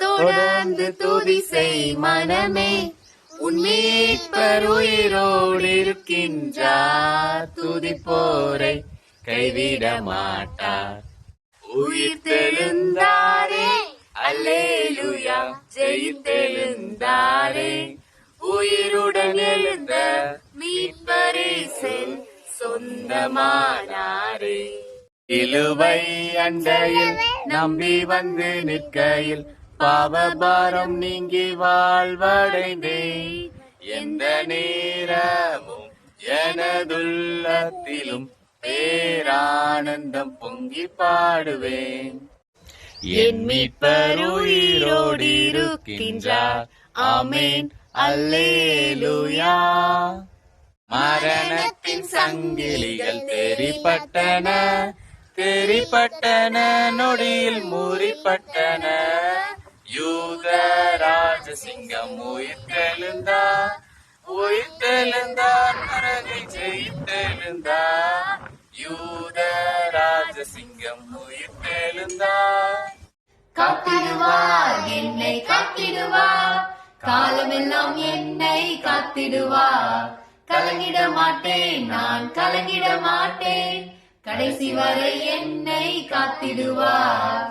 தொடர்ந்து துதி செய் மனமே. உன் மீட்பர் உயிரோடு இருக்கின்றார். துதிப்போரை கைவிட மாட்டார். உயிர் தெழுந்தாரே. அல்லேலுயா. ஜெயித்தெழுந்தாரே உயிருடன் எழுந்த மீட்பரே செல் சொந்தமானாரே. இழுவை அண்டையில் நம்பி வந்து நிற்கையில் பாவபாரம் நீங்கி வாழ்வடைந்தே எந்த நேரமும் எனதுள்ளத்திலும் பேரானந்தம் பொங்கி பாடுவேன். என் மீட்பர் உயிரோடு இருக்கின்றார் ஆமேன். அல்லேலூயா. மரணத்தின் சங்கிலிகள் தெரிப்பட்டன தெரிப்பட்டன நொடியில் முறிப்பட்டன யூத ராஜசிங்கம் உயிர்த்தெழுந்தார். உயிர்த்தெழுந்தார் மரணை ஜெயித்தெழுந்தார். யூத ராஜசிங்கம் உயிர்த்தெழுந்தார். காத்திடுவார் என்னை காத்திடுவார் காலமெல்லாம் என்னை காத்திடுவார் கலங்கிட மாட்டேன் நான் கலங்கிட மாட்டேன். கடைசி வரை என்னை காத்திடுவார்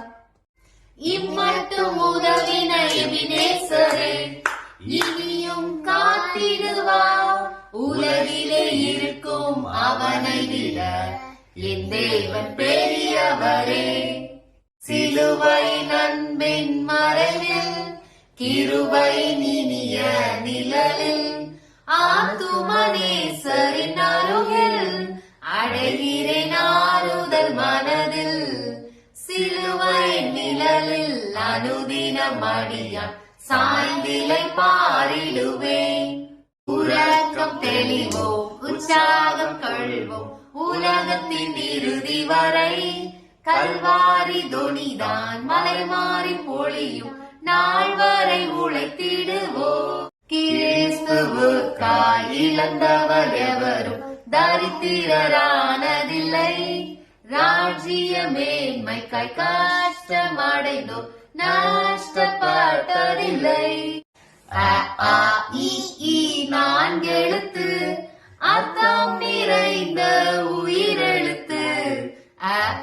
இம்மட்டும் உதவின எபினேசரே இனியும் காத்திடுவா. உலகிலே இருக்கும் அவனை விட என் தேவன் பெரியவரே. சிலுவை நண்பின் மறைவில் கிருவை நினிய நிழலில் ஆத்துமணேசரின் அருகில் அடைகிறேன் ஆறுதல் மனதில். சிலுவை நிழலில் அனுதினம் அடியான் சாய்ந்திலை பாரிடுவேன். உறக்கம் தெளிவோம் உற்சாகம் கழுவோம் உலகத்தின் இறுதி வரை. கல்வாரி தொனிதான் மலை மாறி பொழியும் நாள் வரை உழைத்திடுவோம். கிறிஸ்துவுக்காய் இழந்தவர் எவரும் தரித்திரரானதில்லை. ராஜ்ய மேன்மைக்காய் கஷ்டமடைந்தோம் நாஷ்டப்பட்டதில்லை. ஆ, இ, ஈ நான்கெழுத்து அர்த்தம் நிறைந்த உயிரெழுத்து.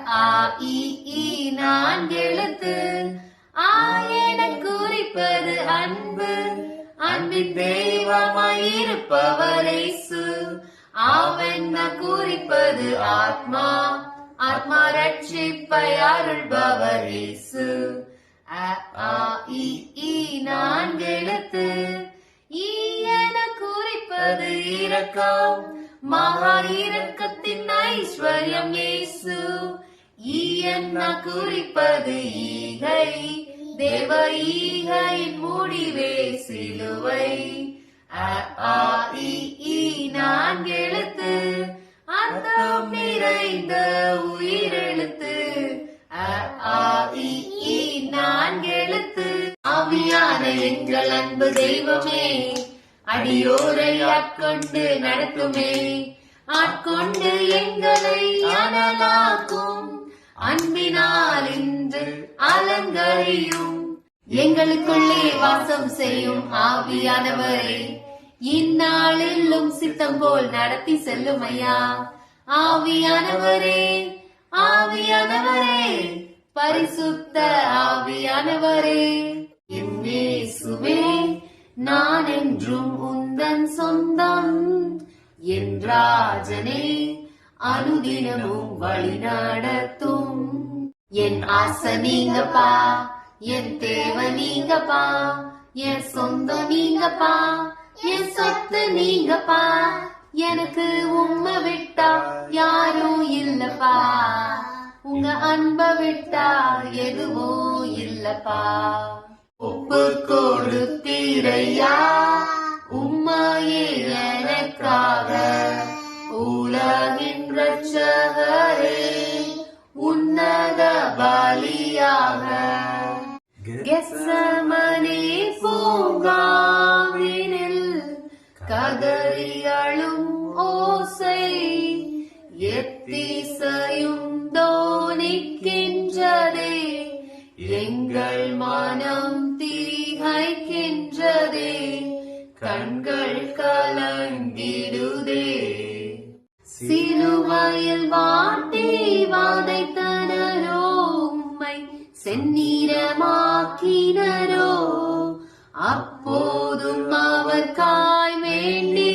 ஆ, இ, ஈ நான்கெழுத்து ஆயன குறிப்பது அன்பு. அன்பின் தெய்வமாயிருப்பவர் இயேசு. ஆவென்ன குறிப்பது ஆத்மா. ஆத்மா ரட்சிப்பை அருள்பவர் இயேசு நான்கெழுத்து. ஈ என குறிப்பது இரக்கம். மகா இரக்கத்தின் ஐஸ்வர்யம் இயேசு ஈ என்ன குறிப்பது ஈகை. தேவ ஈகையின் முடிவே சிலுவை. அ, ஆ, தெய்வமே அடியோரை ஆட்கொண்டு நடத்துமே. ஆட்கொண்டு எங்களை அனலாக்கும். அன்பினால் இன்று அலங்கரியும். எங்களுக்குள்ளே வாசம் செய்யும் ஆவியானவரே இந்நாளிலும் சித்தம் போல் நடத்தி செல்லும் ஐயா. ஆவியானவரே ஆவியானவரே பரிசுத்த ஆவியானவரே. இயேசுவே. நான் என்றும் உந்தன் சொந்தம். என்றாஜனே அனுதினமும் வழி நடத்தும் என் ஆசை நீங்கப்பா என் தேவை நீங்கப்பா. என் சொந்தம் நீங்கப்பா என் சொத்து நீங்கப்பா. எனக்கு உண்மை விட்டா யாரும் இல்லப்பா. உங்க அன்ப விட்டா எதுவும் இல்லப்பா. ஒப்பு கொடுத்தீரையா உம்மையே எனக்காக உலகின் ரட்சகரே உன்னத பலியாக. கெசமணி பூங்காவினில் கதறி அழும் ஓசை எத்திசையும் தோணிக்கின்றதே. எங்கள் மனம் கலங்கிடுதே சிலுவையில் வாட்டி வாதைத்தனரோ உம்மை செந்நீரமாக்கினரோ அப்போதும் அவர் காய் வேண்டி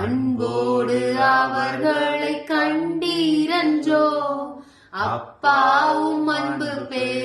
அன்போடு அவர்களை கண்டீரன்றோ. அப்பாவும் அன்பு பேர்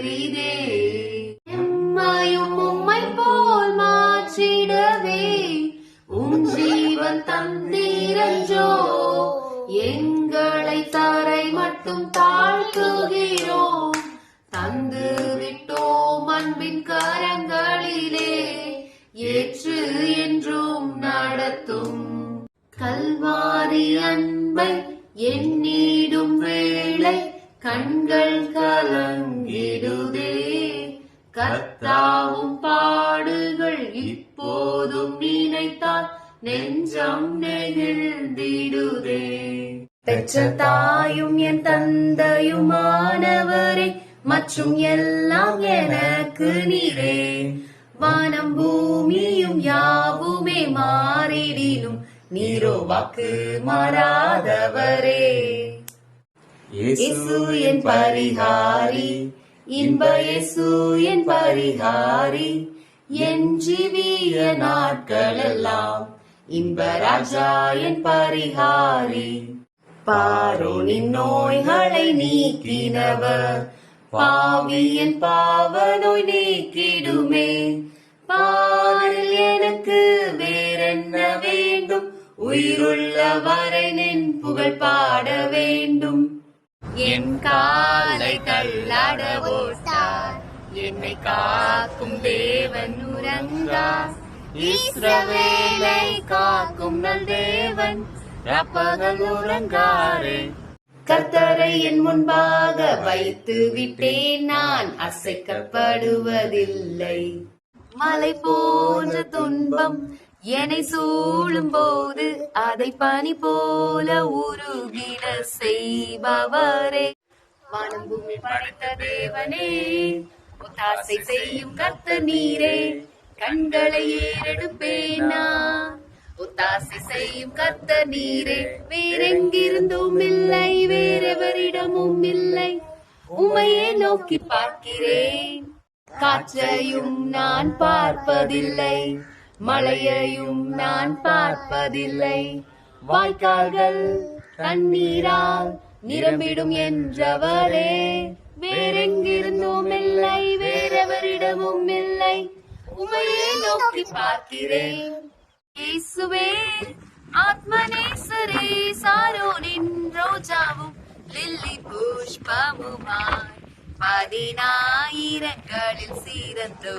தாயும் என் தந்தையுமானவரே மற்றும் எல்லாம் எனக்கு நீரே. வானம் பூமியும் யாவுமே மாறிடினும் நீரோ வாக்கு மாறாதவரே. இயேசு என் பரிகாரி இன்ப இயேசு என் பரிகாரி என் ஜீவிய நாட்களெல்லாம் இன்ப ராஜா என் பரிகாரி. பாரோனின் நோய்களை நீக்கினவர். பாவியன் பாவனோய் நீக்கிடுமே. பாரில் எனக்கு வேறென்ன வேண்டும்? உயிருள்ளவரை நின் புகழ் பாட வேண்டும். என் காலை தள்ளாட ஓட்டார். என்னை காக்கும் தேவன் உறங்கா இஸ்ரவேலை காக்கும் நல் தேவன். ரப்பகல் உறங்காரே கர்த்தரை என் முன்பாக வைத்து விட்டேன் நான். அசைக்கப்படுவதில்லை. மலை போன்ற துன்பம் என்னை சூழும் போது அதை பனி போல உருகிட செய்பவரே. வானம் பூமி படைத்த தேவனே தாசை செய்யும் கர்த்த நீரே. கண்களை ஏறெடுப்பேனா? புத்தாசி செய்யும் கத்த நீரே. வேறெங்கிருந்தும் இல்லை வேறெவரிடமும் இல்லை. உமையே நோக்கி பார்க்கிறேன். காற்றையும் நான் பார்ப்பதில்லை மழையையும் நான் பார்ப்பதில்லை. வாய்க்கால்கள் தண்ணீரால் நிரம்பிடும் என்றவரே. வேறெங்கிருந்தும் இல்லை வேறெவரிடமும் இல்லை. உமையே நோக்கி பார்க்கிறேன். இயேசுவே ஆத்மநேசரே சாரோனின் ரோஜாவும் லில்லி புஷ்பமுமாய் பதினாயிரங்களில் சீரந்தோ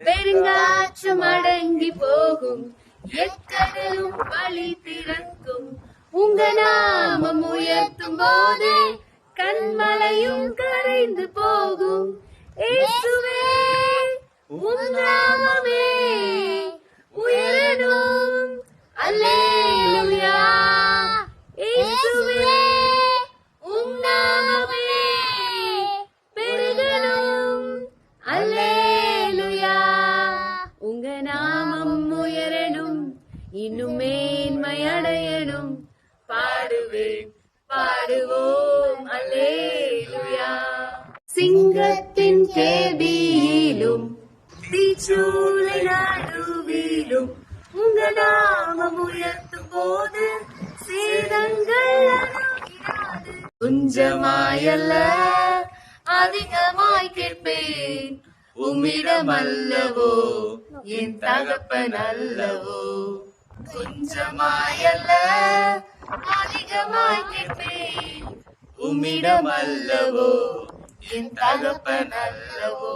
பெருங்காற்றம் அடங்கி போகும் எக்கடலும் வழி திறக்கும் உங்க நாமம் உயர்த்தும் போது கண்மலையும் கரைந்து போகும். இயேசுவே உம் நடுவிலும் உங்க நாமம் உயர்த்தும் போது சேதங்கள் கொஞ்சமாயல்ல அதிகமாய் கேட்பேன். உம்மிடம் அல்லவோ என் தகப்பன் அல்லவோ கொஞ்சமாயல்ல அதிகமாய் கேட்பேன். உம்மிடம் அல்லவோ என் தகப்பன் அல்லவோ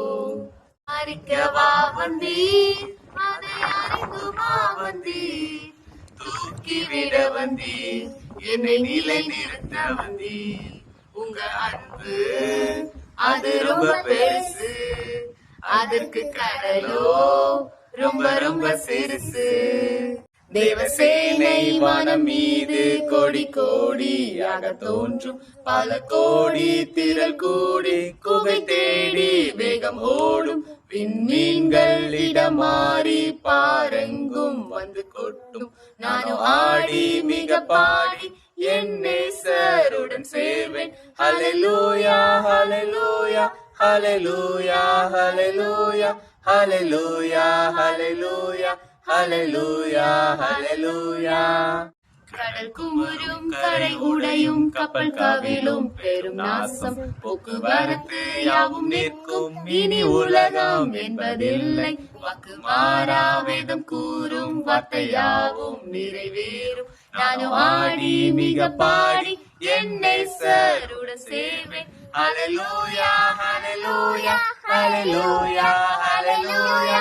அறிக்கவா வந்தீர்? அதை அறிந்துமா வந்தீர். தூக்கிவிட வந்தீர். என்னை நிலை நிறுத்த வந்தீர். உங்க அன்பு அது ரொம்ப பெருசு. அதற்கு கடலோ ரொம்ப ரொம்ப சிறுசு. தேவசேனை வானம் மீது கொடி கோடியாக தோன்றும். பல கோடி திரள் கூடி குகை தேடி வேகம் ஓடும். விண்மீன்கள் இடமாறி பாருங்கும் வந்து கொட்டும். நானும் ஆடி மிக பாடி என் நேசருடன் சேர்வேன். Hallelujah hallelujah hallelujah hallelujah hallelujah hallelujah hallelujah hallelujah கடல் குமுறும் கரை உடையும் கப்பல் கவிழும் பெரும் நாசம். போக்குவரத்து யாவும் நிற்கும் இனி உலகம் என்பதில்லை. வாக்கு மாறா வேதம் கூறும் வார்த்தையாவும் நிறைவேறும். நானும் ஆடி மிக பாடி என்னை சருட சேவை. அலலூயா அலலூயா அலலூயா அலலூயா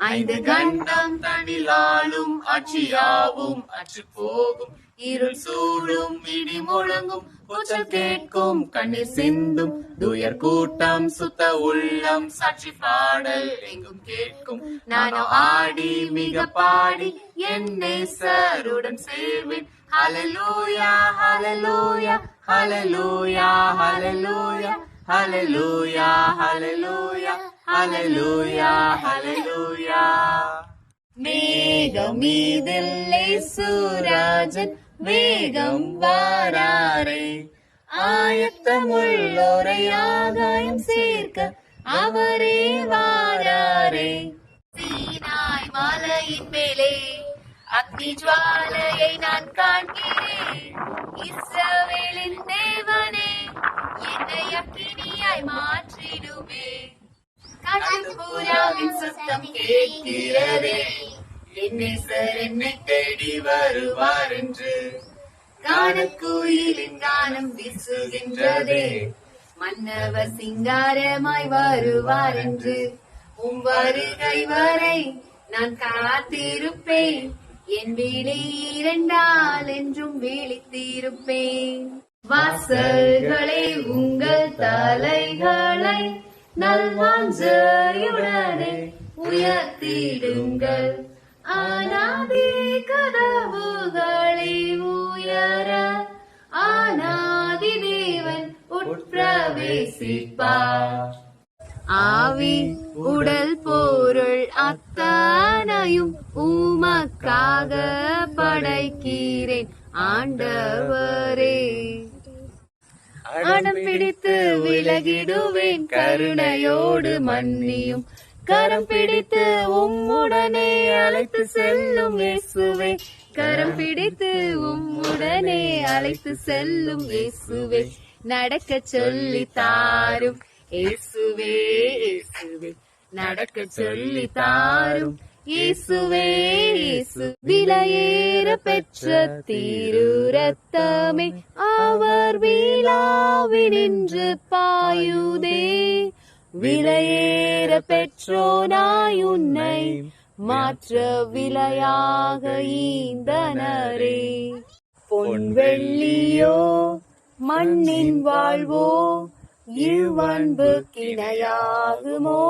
ஐந்து கண்டம் தனிலாலும் அச்சியாவும் அச்சு போகும் இருள் சூழும் இடி முழங்கும் கூச்சல் கேட்கும் கண்ணீர் சிந்தும். துயர் கூட்டம் சுத்த உள்ளம் சாட்சி பாடல் எங்கும் கேட்கும். நானோ ஆடி மிக பாடி என்னை சருடன் சேர்வேன். Hallelujah hallelujah hallelujah hallelujah hallelujah hallelujah hallelujah hallelujah மேகம் மீதில் சூராஜன் வேகம் வாராரே. ஆயத்தமுள்ளோரை ஆகாயம் சேர்க்க அவரே வாராரே. சீனாய் மாலையின் மேலே அக்னி ஜுவாலையை நான் காண்கிறேன். இஸ்ரவேலின் தேவனே என்னை அக்கினியாய் மாற்றிடுவே கடற்பூராவின் சத்தம் கேட்கிறதே. என்னை சார் என்னை தேடி வருவார் என்று. காணக்குயிலின் கானம் வீசுகின்றதே. மன்னவர் சிங்காரமாய் வருவார் என்று. உம் வருகை வரை நான் காத்திருப்பேன். என் விழி இரண்டால் என்றும் விழித்திருப்பேன். வாசல்களை உங்கள் தலைகளை நல்வாஞ்சையுடனே உயர்த்திடுங்கள். ஆனாதி கதவுகளை உயர ஆனாதி தேவன் உட்பிரவேசிப்பார். ஆவி உடல் பொருள் அத்தனையும் உமக்காக படைக்கிறேன். ஆண்டவரே. அடம் பிடித்து விலகிடுவேன். கருணையோடு மன்னியும். கரம் பிடித்து உம்முடனே அழைத்து செல்லும் இயேசுவே. கரம் பிடித்து உம்முடனே அழைத்து செல்லும் இயேசுவே. நடக்க சொல்லி தாரும். இயேசுவே இயேசுவே. நடக்க சொல்லி தாரும். இயேசுவே இயேசு விலையேற பெற்ற திரு ரத்தமே அவர் விழாவினின்று பாயுதே. விலையேற பெற்றோனாய் உன்னை மாற்ற விலையாக ஈந்தனரே. பொன் வெள்ளியோ மண்ணின் வாழ்வோ இவ்வன்பு கிணையாகுமோ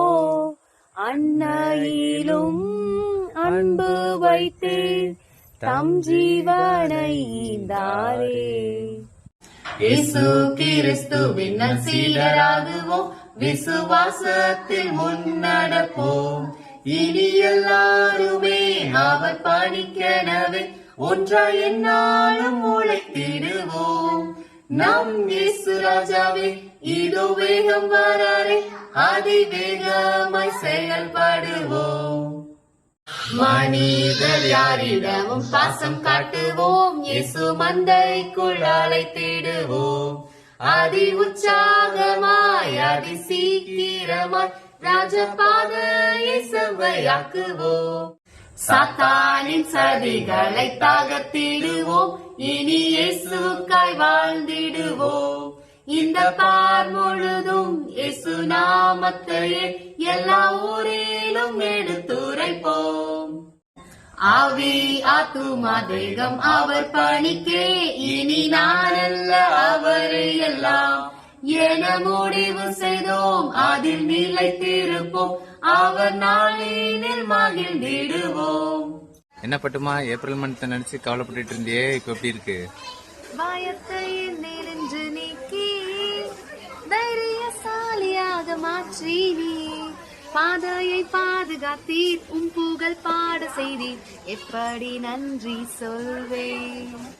அன்னையிலும் அன்பு வைத்து தம் ஜீவனை ஈந்தாரே இயேசு கிறிஸ்துவின் சீடராகுவோம். விசுவாசத்தில் முன்னடப்போம். இனி எல்லாருமே அவர் பணிக்கனவே ஒன்றாய் என்னாலும் உழைத்திடுவோம். நம் இயேசு ராஜாவே இதோ வேகம் வராரே. அதிவேகமாய் செயல்படுவோம். மனிதர் யாரிடமும் பாசம் காட்டுவோம். இயேசு மந்தைக்குள் அழைத்திடுவோம். அதி உற்சாகமாய் அதி சீக்கிரமாய் ராஜபாதையை செவ்வையாக்குவோம். சாத்தானின் சதிகளை தாகத்திடுவோம். இனி இயேசுக்காய் வாழ்ந்திடுவோம். இந்த பார் முழுதும் இயேசு நாமத்தையே எல்லா ஊரிலும் எடுத்துரைப்போம். ஆவி ஆத்துமா தேகம் அவர் பணிக்கே இனி நான் அல்ல அவரை எல்லாம். என முடிவு செய்தோம் அதில் நிலைத்திருப்போம். அவர் நாளினில் மகிழ்ந்திடுவோம் என்ன பட்டுமா ஏப்ரல் மந்த் நினைச்சு கவலைப்பட்டுட்டு இருந்தியே? இப்ப எப்படி இருக்கு? தைரியசாலியாக மாற்றி நீ பாதையை பாதுகாத்தீர். உம் புகழ் பாட செய்தீர். எப்படி நன்றி சொல்வேன்?